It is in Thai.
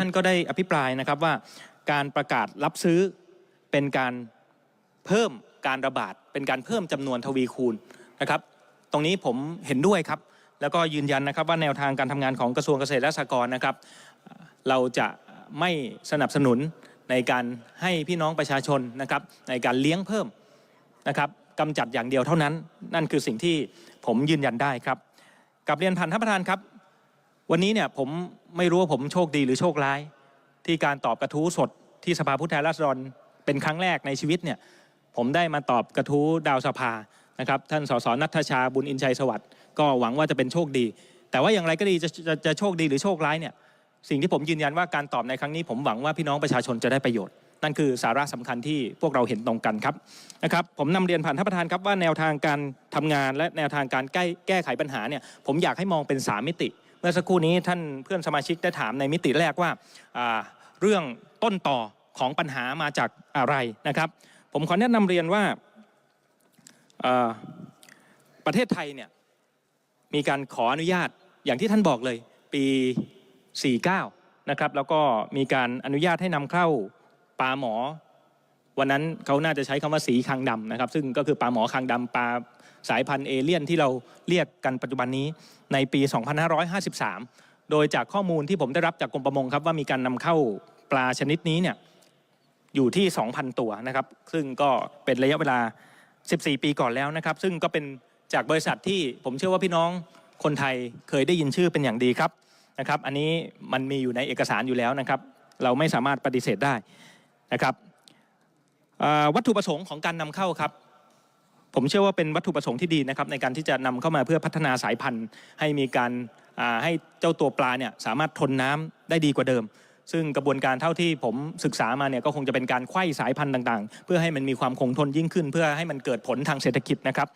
ท่านก็ได้อภิปรายนะครับว่าการประกาศรับซื้อเป็นการเพิ่มการระบาด เป็นการเพิ่มจำนวนทวีคูณนะครับ ตรงนี้ผมเห็นด้วยครับ แล้วก็ยืนยันนะครับว่าแนวทางการทำงานของกระทรวงเกษตรและสหกรณ์นะครับ เราจะไม่สนับสนุนในการให้พี่น้องประชาชนนะครับในการเลี้ยงเพิ่มนะครับกำจัดอย่างเดียวเท่านั้น นั่นคือสิ่งที่ผมยืนยันได้ครับกับเรียนผ่านท่านประธานครับ วันนี้เนี่ยผมไม่รู้ว่าผมโชคดีหรือโชคร้าย ที่การตอบกระทู้สดที่สภาผู้แทนราษฎรเป็นครั้งแรกในชีวิตเนี่ยผมได้มาตอบกระทู้ดาวสภานะครับท่านสสนัทชาบุญอินชัยสวัสดิ์ก็หวังว่าจะเป็นโชคดี แต่ว่าอย่างไรก็ดีจะจะจะโชคดีหรือโชคร้ายเนี่ยสิ่งที่ผมยืนยันว่าการตอบในครั้งนี้ผมหวังว่าพี่น้องประชาชนจะได้ประโยชน์ นั่นคือสาระสำคัญที่พวกเราเห็นตรงกันครับนะครับผมนำเรียนผ่านท่านประธานครับว่าแนวทางการทำงานและแนวทางการแก้แก้ไขปัญหาเนี่ยผมอยากให้มองเป็นสามมิติ เมื่อสักครู่นี้ท่านเพื่อนสมาชิกได้ถามในมิติแรกว่าเรื่องต้นต่อของปัญหามาจากอะไรนะครับ ผมขอแนะนำเรียนว่าอ่าประเทศไทยเนี่ยมีการขออนุญาตอย่างที่ท่านบอกเลยปี 49 นะครับแล้วก็มีการอนุญาตให้นำเข้า ปลาหมอ วันนั้นเขาน่าจะใช้คำว่าสีคางดำนะครับ ซึ่งก็คือปลาหมอคางดำปลาสายพันธุ์เอเลี่ยนที่เราเรียกกันปัจจุบันนี้ในปี 2553 โดยจากข้อมูลที่ผมได้รับจากกรมประมงครับว่ามีการนำเข้าปลาชนิดนี้เนี่ยอยู่ที่ 2,000 ตัวนะครับ ซึ่งก็เป็นระยะเวลา 14 ปีก่อนแล้วนะครับ ซึ่งก็เป็นจากบริษัทที่ผมเชื่อว่าพี่น้องคนไทยเคยได้ยินชื่อเป็นอย่างดีครับนะครับ อันนี้มันมีอยู่ในเอกสารอยู่แล้วนะครับ เราไม่สามารถปฏิเสธได้ นะครับวัตถุประสงค์ของการนำเข้าครับผมเชื่อว่าเป็นวัตถุประสงค์ที่ดีนะครับในการที่จะนำเข้ามาเพื่อพัฒนาสายพันธุ์ ให้มีการให้เจ้าตัวปลาเนี่ยสามารถทนน้ำได้ดีกว่าเดิม ซึ่งกระบวนการเท่าที่ผมศึกษามาเนี่ยก็คงจะเป็นการไขว้สายพันธุ์ต่าง ๆ เพื่อให้มันมีความคงทนยิ่งขึ้น เพื่อให้มันเกิดผลทางเศรษฐกิจนะครับ